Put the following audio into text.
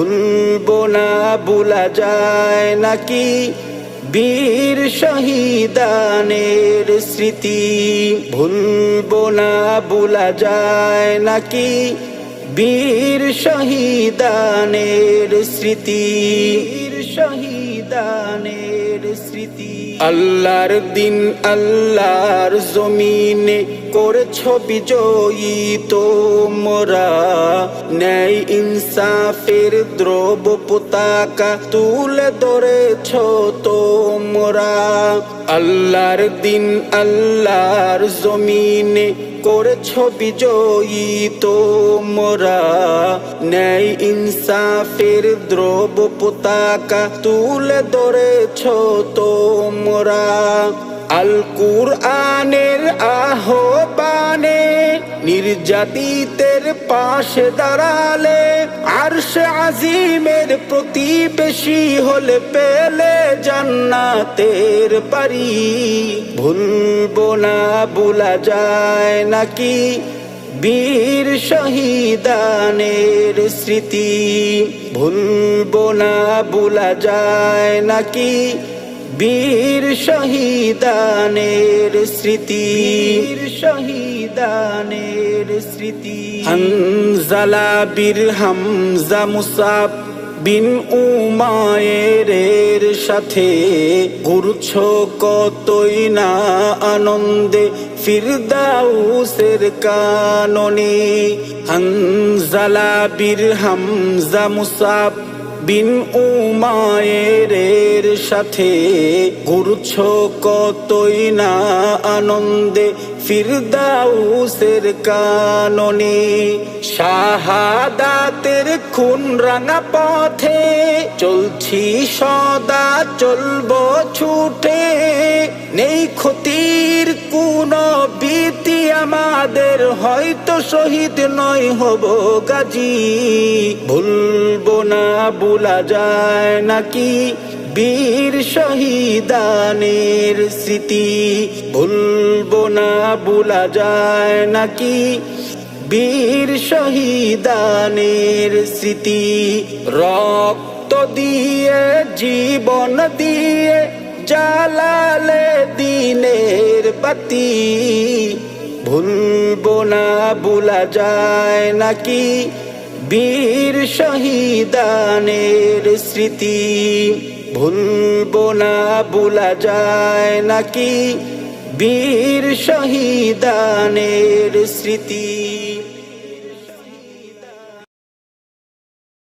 ভুলবো না, ভুলা যায় নাকি? বীর শহীদানের স্মৃতি। ভুলবো না, ভুলা যায় নাকি? বীর শহীদানের স্মৃতি। বীর শহীদানের স্মৃতি। আল্লাহর দিন, আল্লাহর জমিনে করেছ বিজয়ী তোমরা। ন্যায় ইনসাফের দ্রব পতাকা তুলে ধরেছ তোমরা। আল্লাহর দিন আল্লাহর জমিনে করেছ বিজয়ী তোমরা। ন্যায় ইনসাফের দ্রব পতাকা তুলে ধরেছ তোমরা। আল কুরআনের আহ্বানে নির্যাতিতের পাশে দাঁড়ালে আরশ আজিমের প্রতিবেশী হলে পেলে জান্নাতের পারি ভুলবো না, ভুলা যায় নাকি বীর শহীদানের স্মৃতি? ভুলবো না, ভুলা যায় নাকি বীর শহীদানের স্মৃতি। বীর শহীদানের স্মৃতি। হানজালা বীর হামজা মুসাব বিন উমায়ের সাথে ঘুরছ কতই না আনন্দে ফিরদাউসের কাননে। হানজালা বীর হামজা মুসাব বিন উমায়ের সাথে। ঘুরছ কতই না আনন্দে ফিরদাউসের কাননে। শাহাদাতের খুন রাঙা পথে চলছি সদা চলব ছুটে। নেই ক্ষতির কোন ভীতি আমাদের হয়তো শহীদ নয় হব গাজী। ভুলবো না, ভুলা যায় নাকি বীর শহীদানের স্মৃতি। ভুলবো না, ভুলা যায় নাকি বীর শহীদানের স্মৃতি। রক্ত দিয়ে, জীবন দিয়ে, জালালে দিনের বাতি। ভুলবো না বোলা যায় নাকি? বীর শহীদানের স্মৃতি। ভুলবো না বোলা যায় নাকি? বীর শহীদানের স্মৃতি।